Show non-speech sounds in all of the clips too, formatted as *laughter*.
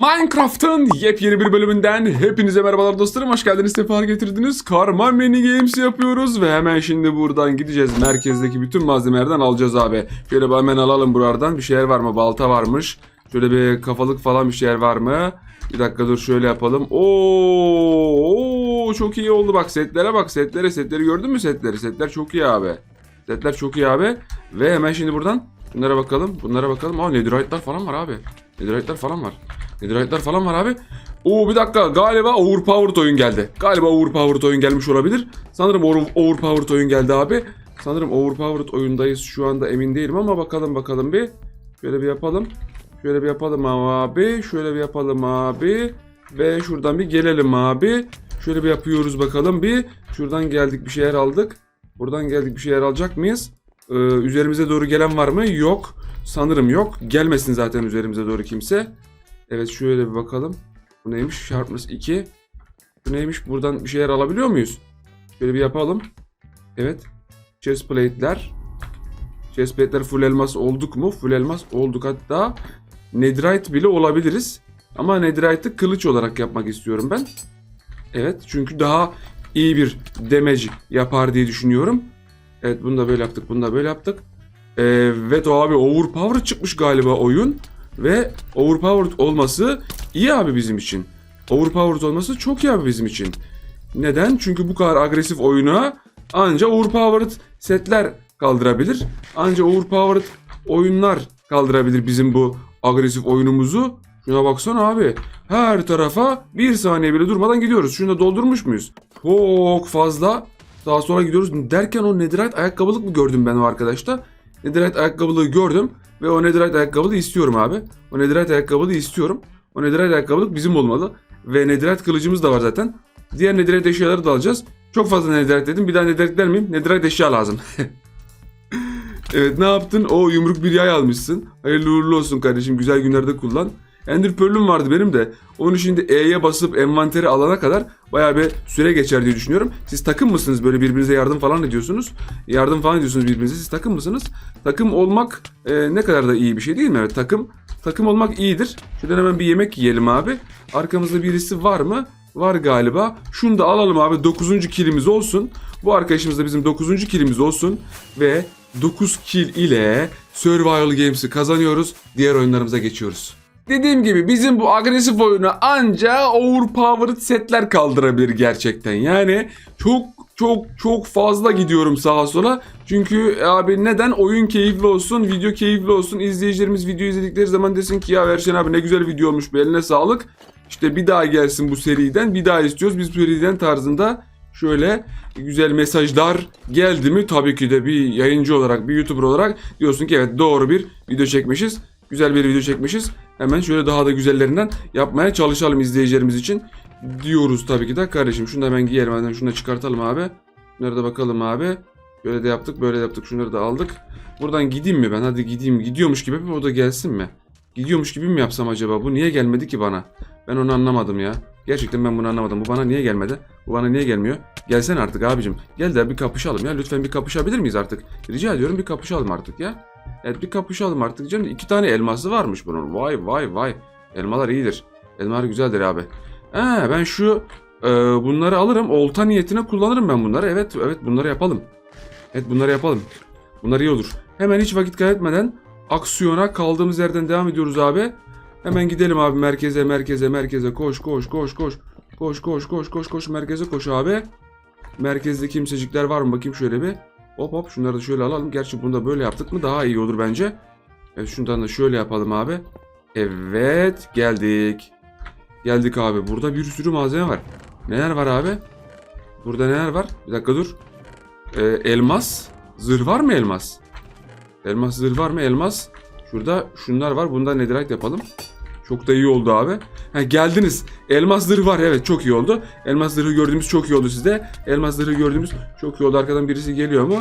Minecraft'ın yepyeni bir bölümünden hepinize merhabalar dostlarım. Hoş geldiniz, sefer getirdiniz. Karma mini games yapıyoruz ve hemen şimdi buradan gideceğiz. Merkezdeki bütün malzemelerden alacağız abi. Şöyle bir hemen alalım buradan. Bir şeyler var mı? Balta varmış. Şöyle bir kafalık falan bir şeyler var mı? Bir dakika dur şöyle yapalım. Oo, oo çok iyi oldu bak setlere bak setlere setleri gördün mü setleri? Setler çok iyi abi. Setler çok iyi abi. Ve hemen şimdi buradan bunlara bakalım. Bunlara bakalım. Aa netherite'lar falan var abi. Netherite'lar falan var. Netherite'lar falan var abi. Oo bir dakika galiba overpowered oyun geldi. Galiba overpowered oyun gelmiş olabilir. Sanırım over- overpowered oyun geldi abi. Sanırım overpowered oyundayız şu anda emin değilim ama bakalım bakalım bir. Şöyle bir yapalım. Şöyle bir yapalım abi. Şöyle bir yapalım abi. Ve şuradan bir gelelim abi. Şöyle bir yapıyoruz bakalım bir. Şuradan geldik bir şeyler aldık. Buradan geldik bir şeyler alacak mıyız? Ee, üzerimize doğru gelen var mı? Yok. Sanırım yok. Gelmesin zaten üzerimize doğru kimse. Evet şöyle bir bakalım. Bu neymiş? Sharpness 2. Bu neymiş? Buradan bir şeyler alabiliyor muyuz? Şöyle bir yapalım. Evet. Chest plate'ler. Chest plate'ler full elmas olduk mu? Full elmas olduk hatta. Netherite bile olabiliriz. Ama Netherite'ı kılıç olarak yapmak istiyorum ben. Evet çünkü daha iyi bir damage yapar diye düşünüyorum. Evet bunu da böyle yaptık. Bunu da böyle yaptık. Evet abi overpower çıkmış galiba oyun. Ve overpowered olması iyi abi bizim için. Overpowered olması çok iyi abi bizim için. Neden? Çünkü bu kadar agresif oyuna anca overpowered setler kaldırabilir. Anca overpowered oyunlar kaldırabilir bizim bu agresif oyunumuzu. Şuna baksana abi. Her tarafa bir saniye bile durmadan gidiyoruz. Şunu da doldurmuş muyuz? Çok fazla sağa sola gidiyoruz. Derken o netherite ayakkabılık mı gördüm ben o arkadaşta? Netherite ayakkabılığı gördüm. Ve o netherite ayakkabılığı istiyorum abi. O netherite ayakkabılığı istiyorum. O netherite ayakkabılık bizim olmalı. Ve netherite kılıcımız da var zaten. Diğer netherite eşyaları da alacağız. Çok fazla netherite dedim. Bir daha netherite der miyim? Netherite eşya lazım. *laughs* evet ne yaptın? O yumruk bir yay almışsın. Hayırlı uğurlu olsun kardeşim. Güzel günlerde kullan. Ender Pearl'üm vardı benim de. Onu şimdi E'ye basıp envanteri alana kadar bayağı bir süre geçer diye düşünüyorum. Siz takım mısınız? Böyle birbirinize yardım falan ediyorsunuz. Yardım falan ediyorsunuz birbirinize. Siz takım mısınız? Takım olmak e, ne kadar da iyi bir şey değil mi? Evet takım takım olmak iyidir. Şuradan hemen bir yemek yiyelim abi. Arkamızda birisi var mı? Var galiba. Şunu da alalım abi. 9. kilimiz olsun. Bu arkadaşımız da bizim 9. kilimiz olsun. Ve 9 kill ile Survival Games'i kazanıyoruz. Diğer oyunlarımıza geçiyoruz. Dediğim gibi bizim bu agresif oyunu anca overpowered setler kaldırabilir gerçekten. Yani çok çok çok fazla gidiyorum sağa sola. Çünkü abi neden oyun keyifli olsun, video keyifli olsun. İzleyicilerimiz video izledikleri zaman desin ki ya Verşen abi ne güzel video olmuş be eline sağlık. İşte bir daha gelsin bu seriden bir daha istiyoruz. Biz bu seriden tarzında şöyle güzel mesajlar geldi mi tabii ki de bir yayıncı olarak bir YouTuber olarak diyorsun ki evet doğru bir video çekmişiz. Güzel bir video çekmişiz. Hemen şöyle daha da güzellerinden yapmaya çalışalım izleyicilerimiz için. Diyoruz tabii ki de kardeşim. Şunu da hemen giyelim. Hemen şunu da çıkartalım abi. Bunları da bakalım abi. Böyle de yaptık böyle de yaptık. Şunları da aldık. Buradan gideyim mi ben? Hadi gideyim. Gidiyormuş gibi o da gelsin mi? Gidiyormuş gibi mi yapsam acaba? Bu niye gelmedi ki bana? Ben onu anlamadım ya. Gerçekten ben bunu anlamadım. Bu bana niye gelmedi? Bu bana niye gelmiyor? Gelsen artık abicim. Gel de bir kapışalım ya. Lütfen bir kapışabilir miyiz artık? Rica ediyorum bir kapışalım artık ya. Evet bir kapışalım artık canım. İki tane elması varmış bunun. Vay vay vay. Elmalar iyidir. Elmalar güzeldir abi. Ha, ben şu e, bunları alırım. Olta niyetine kullanırım ben bunları. Evet evet bunları yapalım. Evet bunları yapalım. Bunlar iyi olur. Hemen hiç vakit kaybetmeden aksiyona kaldığımız yerden devam ediyoruz abi. Hemen gidelim abi merkeze merkeze merkeze koş koş koş koş. Koş koş koş koş koş merkeze koş abi. Merkezde kimsecikler var mı bakayım şöyle bir. Hop hop şunları da şöyle alalım. Gerçi bunu da böyle yaptık mı daha iyi olur bence. Evet şundan da şöyle yapalım abi. Evet geldik. Geldik abi. Burada bir sürü malzeme var. Neler var abi? Burada neler var? Bir dakika dur. Ee, elmas. Zırh var mı elmas? Elmas zırh var mı? Elmas. Şurada şunlar var. Bundan netherite yapalım. Çok da iyi oldu abi. Ha, geldiniz. Elmas zırhı var. Evet çok iyi oldu. Elmas zırhı gördüğümüz çok iyi oldu sizde. Elmas zırhı gördüğümüz çok iyi oldu. Arkadan birisi geliyor mu?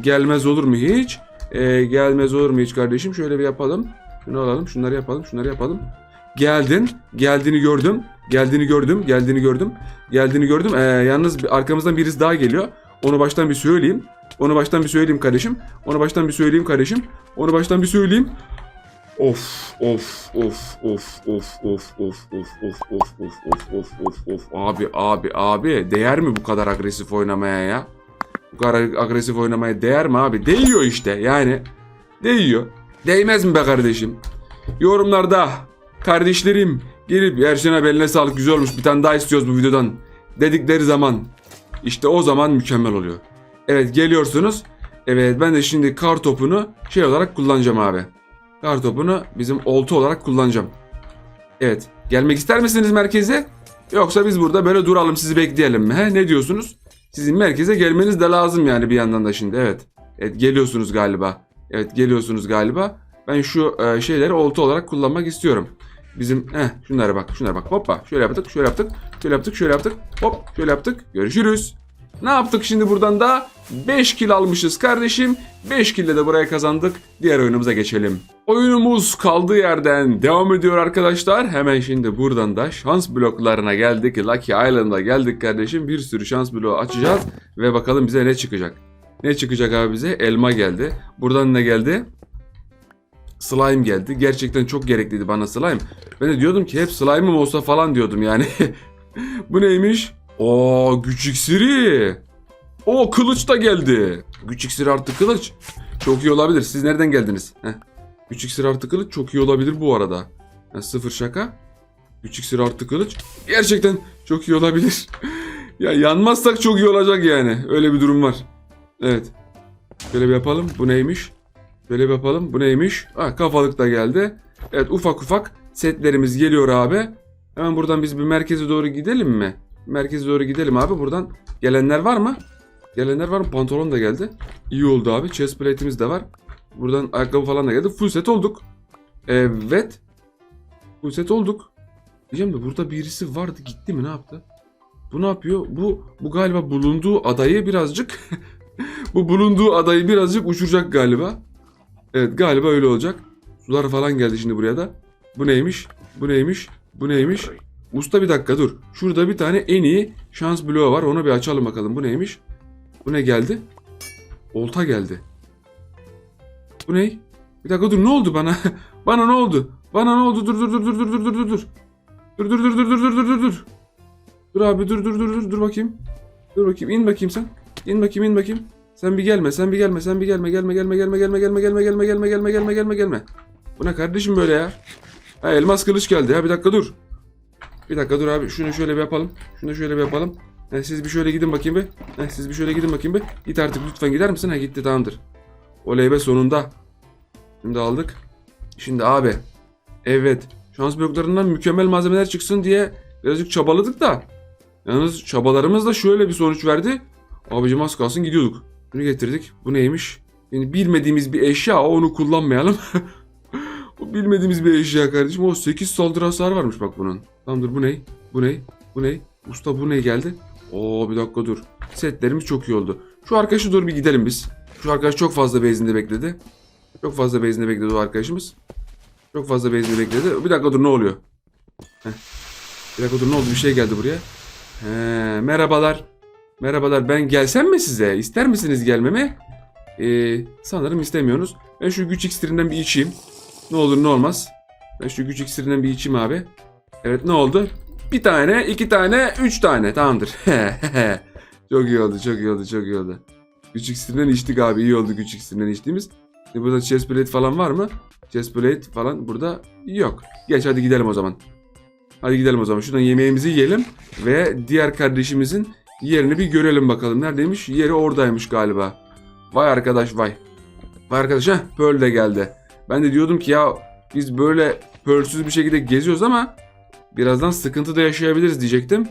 Gelmez olur mu hiç? Ee, gelmez olur mu hiç kardeşim? Şöyle bir yapalım. Şunu alalım. Şunları yapalım. Şunları yapalım. Geldin. Geldiğini gördüm. Geldiğini gördüm. Geldiğini gördüm. Geldiğini gördüm. Ee, yalnız arkamızdan birisi daha geliyor. Onu baştan bir söyleyeyim. Onu baştan bir söyleyeyim kardeşim. Onu baştan bir söyleyeyim kardeşim. Onu baştan bir söyleyeyim. Of of of of of of of of of of of of of of of abi abi abi değer mi bu kadar agresif oynamaya ya? Bu kadar agresif oynamaya değer mi abi? Değiyor işte yani. Değiyor. Değmez mi be kardeşim? Yorumlarda kardeşlerim gelip Erşen abi eline sağlık güzel olmuş bir tane daha istiyoruz bu videodan dedikleri zaman işte o zaman mükemmel oluyor. Evet geliyorsunuz. Evet ben de şimdi kar topunu şey olarak kullanacağım abi. Kar topunu bizim oltu olarak kullanacağım. Evet. Gelmek ister misiniz merkeze? Yoksa biz burada böyle duralım sizi bekleyelim mi? He, ne diyorsunuz? Sizin merkeze gelmeniz de lazım yani bir yandan da şimdi. Evet. Evet geliyorsunuz galiba. Evet geliyorsunuz galiba. Ben şu e, şeyleri oltu olarak kullanmak istiyorum. Bizim heh, şunlara bak şunlara bak hoppa şöyle yaptık şöyle yaptık şöyle yaptık şöyle yaptık hop şöyle yaptık görüşürüz. Ne yaptık şimdi buradan da 5 kill almışız kardeşim 5 kill de buraya kazandık diğer oyunumuza geçelim. Oyunumuz kaldığı yerden devam ediyor arkadaşlar hemen şimdi buradan da şans bloklarına geldik Lucky Island'a geldik kardeşim bir sürü şans bloğu açacağız ve bakalım bize ne çıkacak. Ne çıkacak abi bize? Elma geldi. Buradan ne geldi? Slime geldi. Gerçekten çok gerekliydi bana slime. Ben de diyordum ki hep slime'ım olsa falan diyordum yani. *laughs* Bu neymiş? Oo güç iksiri. O kılıç da geldi. Güç iksiri artı kılıç. Çok iyi olabilir. Siz nereden geldiniz? Heh. Güç iksiri artı kılıç çok iyi olabilir bu arada. Ha, sıfır şaka. Güç iksiri artı kılıç. Gerçekten çok iyi olabilir. *laughs* ya yanmazsak çok iyi olacak yani. Öyle bir durum var. Evet. Şöyle bir yapalım. Bu neymiş? Şöyle bir yapalım. Bu neymiş? Ha, kafalık da geldi. Evet ufak ufak setlerimiz geliyor abi. Hemen buradan biz bir merkeze doğru gidelim mi? Merkeze doğru gidelim abi. Buradan gelenler var mı? Gelenler var mı? Pantolon da geldi. İyi oldu abi. Chest plate'imiz de var. Buradan ayakkabı falan da geldi. Full set olduk. Evet. Full set olduk. Diyeceğim de burada birisi vardı. Gitti mi? Ne yaptı? Bu ne yapıyor? Bu bu galiba bulunduğu adayı birazcık *laughs* bu bulunduğu adayı birazcık uçuracak galiba. Evet galiba öyle olacak. Sular falan geldi şimdi buraya da. Bu neymiş? Bu neymiş? Bu neymiş? Usta bir dakika dur. Şurada bir tane en iyi şans bloğu var. Onu bir açalım bakalım. Bu neymiş? Bu ne geldi? Olta geldi. Bu ne? Bir dakika dur ne oldu bana? bana ne oldu? Bana ne oldu? Dur dur dur dur dur dur dur dur dur. Dur dur dur dur dur dur dur dur dur. Dur abi dur dur dur dur dur bakayım. Dur bakayım in bakayım sen. İn bakayım in bakayım. Sen bir gelme sen bir gelme sen bir gelme gelme gelme gelme gelme gelme gelme gelme gelme gelme gelme gelme gelme. Bu ne kardeşim böyle ya? Ha elmas kılıç geldi ya bir dakika dur. Bir dakika dur abi şunu şöyle bir yapalım. Şunu şöyle bir yapalım. Ha, siz bir şöyle gidin bakayım bir. Ha, siz bir şöyle gidin bakayım bir. Git artık lütfen gider misin? Ha gitti tamamdır. Oley be sonunda. Şimdi aldık. Şimdi abi. Evet. Şans bloklarından mükemmel malzemeler çıksın diye birazcık çabaladık da. Yalnız çabalarımız da şöyle bir sonuç verdi. Abicim az kalsın gidiyorduk. Bunu getirdik. Bu neymiş? Yani bilmediğimiz bir eşya onu kullanmayalım. *laughs* bilmediğimiz bir eşya kardeşim. O 8 saldırı hasarı varmış bak bunun. Tamamdır bu ne? Bu ne? Bu ne? Usta bu ne geldi? Oo bir dakika dur. Setlerimiz çok iyi oldu. Şu arkadaşa doğru bir gidelim biz. Şu arkadaş çok fazla bezinde bekledi. Çok fazla bezinde bekledi o arkadaşımız. Çok fazla bezinde bekledi. Bir dakika dur ne oluyor? Heh. Bir dakika dur ne oldu? Bir şey geldi buraya. He, merhabalar. Merhabalar ben gelsem mi size? İster misiniz gelmemi? Ee, sanırım istemiyorsunuz. Ben şu güç iksirinden bir içeyim. Ne olur ne olmaz. Ben şu güç iksirinden bir içeyim abi. Evet ne oldu? Bir tane, iki tane, üç tane. Tamamdır. *laughs* çok iyi oldu, çok iyi oldu, çok iyi oldu. Güç iksirinden içtik abi. iyi oldu güç iksirinden içtiğimiz. E burada chest plate falan var mı? Chest plate falan burada yok. Geç hadi gidelim o zaman. Hadi gidelim o zaman. Şuradan yemeğimizi yiyelim. Ve diğer kardeşimizin yerini bir görelim bakalım. Neredeymiş? Yeri oradaymış galiba. Vay arkadaş vay. Vay arkadaş ha Pearl de geldi. Ben de diyordum ki ya biz böyle Pearl'süz bir şekilde geziyoruz ama birazdan sıkıntı da yaşayabiliriz diyecektim.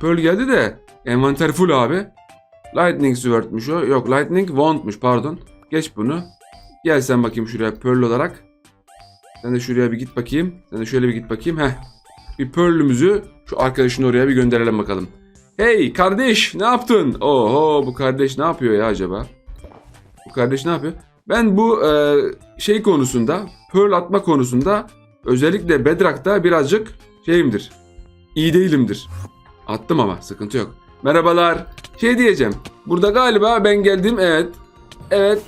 Pearl geldi de envanter full abi. Lightning Sword'muş o. Yok Lightning Wand'muş pardon. Geç bunu. Gel sen bakayım şuraya Pearl olarak. Sen de şuraya bir git bakayım. Sen de şöyle bir git bakayım. Heh. Bir Pearl'ümüzü şu arkadaşın oraya bir gönderelim bakalım. Hey kardeş ne yaptın? Oho bu kardeş ne yapıyor ya acaba? Bu kardeş ne yapıyor? Ben bu e, şey konusunda, Pearl atma konusunda özellikle Bedrock'ta birazcık şeyimdir. İyi değilimdir. Attım ama sıkıntı yok. Merhabalar. Şey diyeceğim. Burada galiba ben geldim evet. Evet.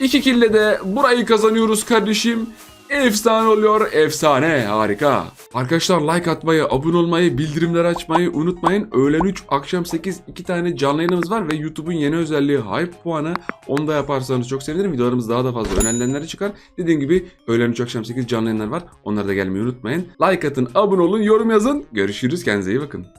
İki kille de burayı kazanıyoruz kardeşim. Efsane oluyor. Efsane. Harika. Arkadaşlar like atmayı, abone olmayı, bildirimleri açmayı unutmayın. Öğlen 3, akşam 8 iki tane canlı yayınımız var ve YouTube'un yeni özelliği hype puanı. Onu da yaparsanız çok sevinirim. Videolarımız daha da fazla önerilenleri çıkar. Dediğim gibi öğlen 3, akşam 8 canlı yayınlar var. Onlara da gelmeyi unutmayın. Like atın, abone olun, yorum yazın. Görüşürüz. Kendinize iyi bakın.